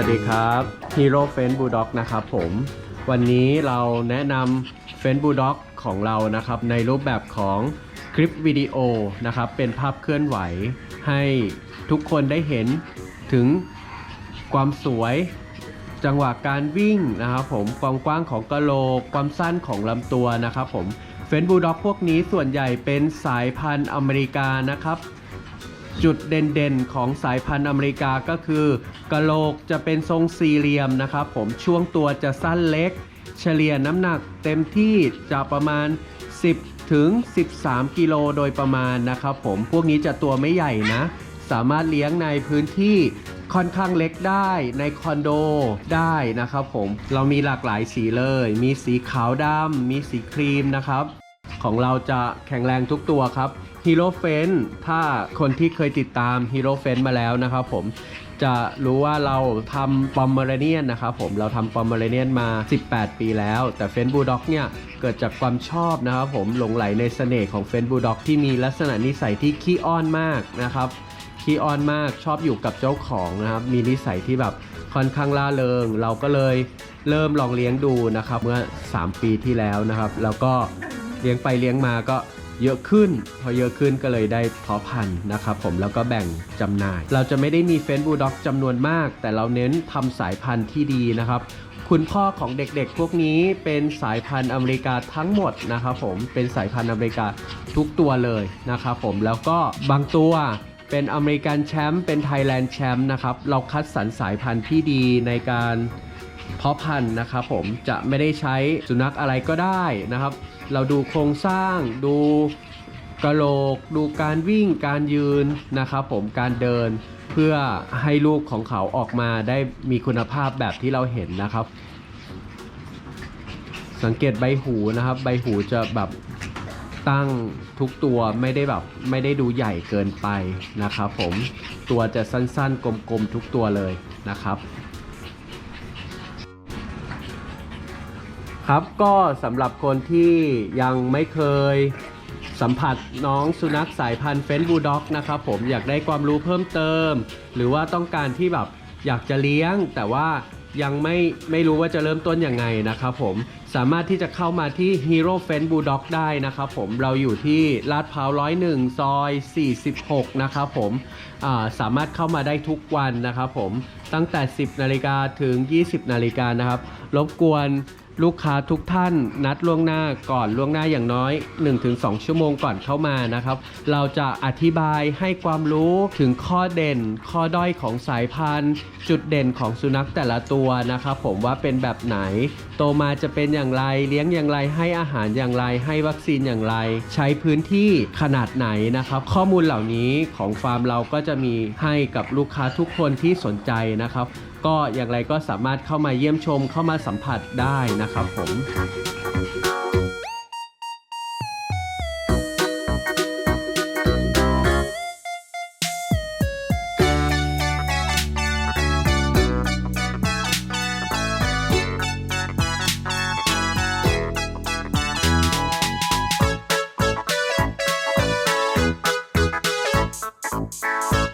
ัสดีครับฮีโร่เฟนบูด็อกนะครับผม วันนี้เราแนะนำเฟนบูด็อกของเรานะครับ ในรูปแบบของคลิปวิดีโอนะครับ เป็นภาพเคลื่อนไหว ให้ทุกคนได้เห็นถึงความสวยจังหวะการวิ่งนะครับผมความกว้างของกระโหลก ความสั้นของลำตัวนะครับผมเฟนบูด็อกพวกนี้ส่วนใหญ่เป็นสายพันธุ์อเมริกานะครับ จุดเด่นๆ ของสายพันธุ์อเมริกาก็คือกะโหลกจะเป็นทรงสี่เหลี่ยมนะครับ ผมช่วงตัวจะสั้นเล็ก เฉลี่ยน้ำหนักเต็มที่จะประมาณ 10 ถึง 13 กิโลโดยประมาณนะครับผมพวกนี้จะตัวไม่ใหญ่นะ สามารถเลี้ยงในพื้นที่ค่อนข้างเล็กได้ในคอนโดได้นะครับผมเรามีหลากหลายสีเลย มีสีขาวดำมีสีครีมนะครับ ของเราจะแข็งแรงทุกตัวครับ ฮีโร่เฟนถ้าคนที่เคยติดตามฮีโร่เฟนมาแล้วนะครับผมจะรู้ว่าเราทำปอมเมอรเนียนนะครับผมเราทำปอมเมอรเนียนมา 18 ปีแล้ว แต่เฟนบูลด็อกเนี่ยเกิดจากความชอบนะครับผมหลงไหลในเสน่ห์ของเฟนบูลด็อกที่มีลักษณะนิสัยที่ขี้อ้อนมากนะครับขี้อ้อนมากชอบอยู่กับเจ้าของนะครับมีนิสัยที่แบบค่อนข้างล่าเริง เราก็เลยเริ่มลองเลี้ยงดูนะครับเมื่อ 3 ปีที่แล้วนะครับ แล้วก็เลี้ยงไปเลี้ยงมาก็ เยอะขึ้น พอเยอะขึ้นก็เลยได้เพาะพันธุ์นะครับผมแล้วก็แบ่งจำหน่าย เราจะไม่ได้มีเฟนบูลด็อกจำนวนมาก แต่เราเน้นทำสายพันธุ์ที่ดีนะครับคุณพ่อของเด็กๆ พวกนี้เป็นสายพันธุ์อเมริกาทั้งหมดนะครับผมเป็นสายพันธุ์อเมริกาทุกตัวเลยนะครับผมแล้วก็บางตัวเป็นอเมริกันแชมป์เป็นไทยแลนด์แชมป์นะครับเราคัดสรรสายพันธุ์ที่ดีในการเพาะพันธุ์นะครับผมจะไม่ได้ใช้สุนัขอะไรก็ได้นะครับ เราดูโครงสร้าง ดูกระโหลก ดูการวิ่งการยืนนะครับผมการเดินเพื่อให้ลูกของเขาออกมาได้มีคุณภาพแบบที่เราเห็นนะครับ สังเกตใบหูนะครับ ใบหูจะแบบตั้งทุกตัวไม่ได้แบบไม่ได้ดูใหญ่เกินไปนะครับผมตัวจะสั้นๆกลมๆทุกตัวเลยนะครับ ครับก็สำหรับคนที่ยังไม่เคยสัมผัสน้องสุนัขสายพันธุ์เฟนบูด็อกนะครับผมอยากได้ความรู้เพิ่มเติม หรือว่าต้องการที่แบบอยากจะเลี้ยง แต่ว่ายังไม่ไม่รู้ว่าจะเริ่มต้นยังไงนะครับผมสามารถที่จะเข้ามาที่ Hero f e n Bulldog ได้นะครับผมเราอยู่ที่ลาดพร้าว101ซอย 46 นะครับผมาสามารถเข้ามาได้ทุกวันนะครับผมตั้งแต่ 10 นาฬิกาถึง 20 นาฬิกานะครับรบกวนลูกค้าทุกท่านนัดล่วงหน้าก่อนล่วงหน้าอย่างน้อย 1-2 ชั่วโมงก่อนเข้ามานะครับ เราจะอธิบายให้ความรู้ถึงข้อเด่น ข้อด้อยของสายพันธุ์ จุดเด่นของสุนัขแต่ละตัวนะครับผมว่าเป็นแบบไหน โตมาจะเป็นอย่างไร เลี้ยงอย่างไร ให้อาหารอย่างไร ให้วัคซีนอย่างไร ใช้พื้นที่ขนาดไหนนะครับ ข้อมูลเหล่านี้ของฟาร์มเราก็จะมีให้กับลูกค้าทุกคนที่สนใจนะครับ ก็อย่างไรก็สามารถเข้ามาเยี่ยมชมเข้ามาสัมผัสได้นะครับผม you